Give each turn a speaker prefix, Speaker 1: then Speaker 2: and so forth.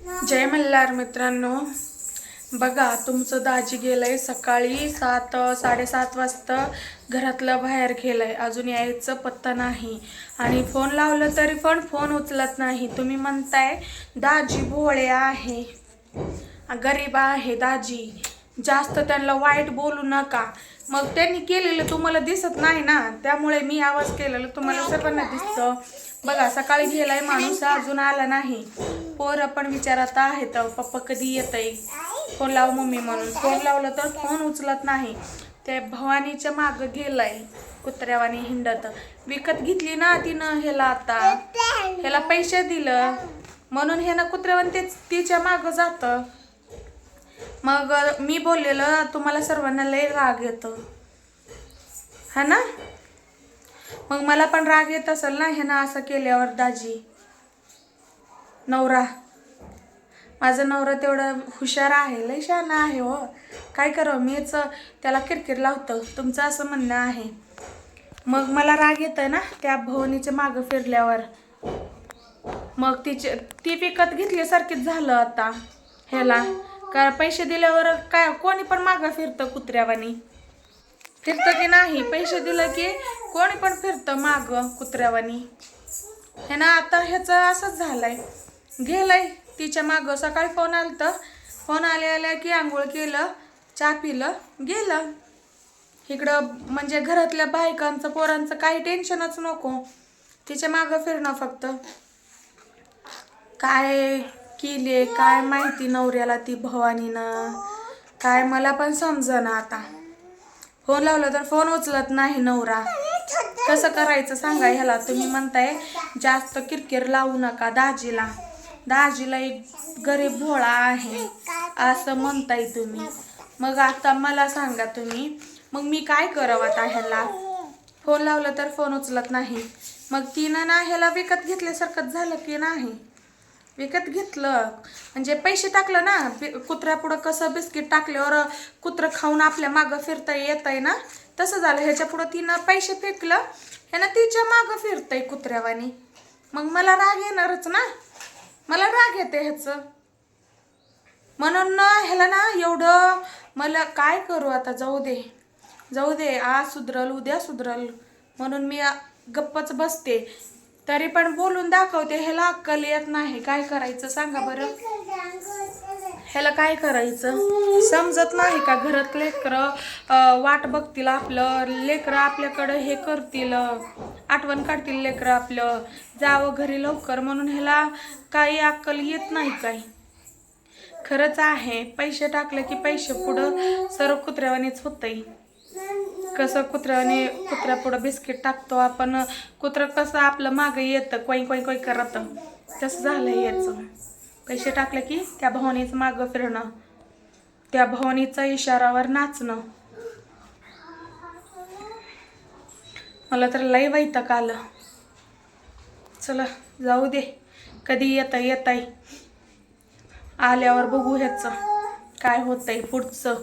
Speaker 1: जय मल्हार मित्रांनो. बघा तुमचं दाजी गेलंय सकाळी सात साडेसात वाजता घरातलं बाहेर गेलंय. अजून यायचं पत्ता नाही. आणि फोन लावलं तरी पण फोन उचलत नाही. तुम्ही म्हणताय दाजी भोळे आहे. गरीब आहे दाजी. जास्त त्यांना वाईट बोलू नका. मग त्यांनी केलेलं तुम्हाला दिसत नाही ना? त्यामुळे मी आवाज केलेलं तुम्हाला सर्वांना दिसतं. बघा सकाळी गेलाय माणूस अजून आला नाही. पोरं पण विचारत आहेत पप्पा कधी येत आहे फोन लाव मम्मी म्हणून. फोन लावलं तर फोन उचलत नाही. ते भवानीच्या मागं गेलाय कुत्र्यावानी हिंडत. विकत घेतली ना तिनं ह्याला आता. ह्याला पैसे दिलं. म्हणून ह्यानं कुत्र्यावानी ते तिच्या मागं जातं. मग मी बोललेलं तुम्हाला सर्वांना लय राग येतो. हा ना? मग मला पण राग येत असेल ना ह्यानं असं केल्यावर दाजी. नवरा. माझा नवरा तेवढा हुशार आहे लय शहाणा आहे हो. काय करावं मीच त्याला किरकिर लावतं तुमचं असं म्हणणं आहे. मग मला राग येतं ना त्या भवनीच्या मागं फिरल्यावर. मग तिचे ती विकत घेतल्यासारखीच झालं आता ह्याला. का पैसे दिल्यावर काय कोणी पण मागं फिरतं कुत्र्यावानी. फिरतं की नाही पैसे दिलं की कोणी पण फिरतं मागं कुत्र्यावानी. हे ना आता ह्याचं असंच झालंय. गेलंय. तिच्या मागं सकाळी फोन आलतं. फोन आले आल्या की आंघोळ केलं चहा पिलं गेलं. इकडं म्हणजे घरातल्या बायकांचं पोरांचं काही टेन्शनच नको. तिच्या मागं फिरणं फक्त. काय केले काय माहिती नवऱ्याला ती भवानीनं. काय मला पण समजना आता. फोन लावलं तर फोन उचलत नाही नवरा. कसं करायचं सांगा ह्याला? तुम्ही म्हणताय जास्त किरकिर लावू नका दाजीला. दाजीला एक गरीब भोळा आहे असं म्हणताय तुम्ही. मग आता मला सांगा तुम्ही मग मी काय करावं आता ह्याला? फोन लावलं तर फोन उचलत नाही. मग तिनं ना ह्याला विकत घेतल्यासारखंच झालं की नाही? विकत घेतलं. म्हणजे पैसे टाकलं ना कुत्र्यापुढं कसं बिस्किट टाकल्यावर कुत्रं खाऊन आपल्या मागं फिरता येत आहे ना? तसं झालं. ह्याच्या पुढं तिनं पैसे फेकलं ह्यानं तिच्या मागं फिरतंय कुत्र्यावानी. मग मला राग येणारच ना? मला राग येते ह्याचं. म्हणून ना ह्याला ना एवढं मला काय करू आता जाऊ दे. जाऊ दे आज सुधरल उद्या सुधरल. म्हणून मी गप्पच बसते. तरी पण बोलून दाखवते ह्याला अक्कल येत नाही. काय करायचं सांगा बरं. ह्याला काय करायचं? समजत नाही का घरात लेकरं वाट बघतील आपलं लेकरं आपल्याकडं हे करतील आठवण काढतील लेकरं आपलं. जावं घरी लवकर म्हणून ह्याला काही अक्कल येत नाही काही. खरंच आहे पैसे टाकले की पैसे पुढं सर्व कुत्र्यावानीच होतंय. कसं कुत्र्याने कुत्र्या पुढं बिस्किट टाकतो आपण कुत्रं कसं आपलं मागं येतं कोई कोई कोई करत. तसं झालं याचं. पैसे टाकले की त्या भवानीचं मागं फिरणं. त्या भवानीचा इशारावर नाचणं. मला तर लय वैताग आलं. चला जाऊ दे. कधी येता येताय. आल्यावर बघू ह्याचं. काय होतंय पुढचं.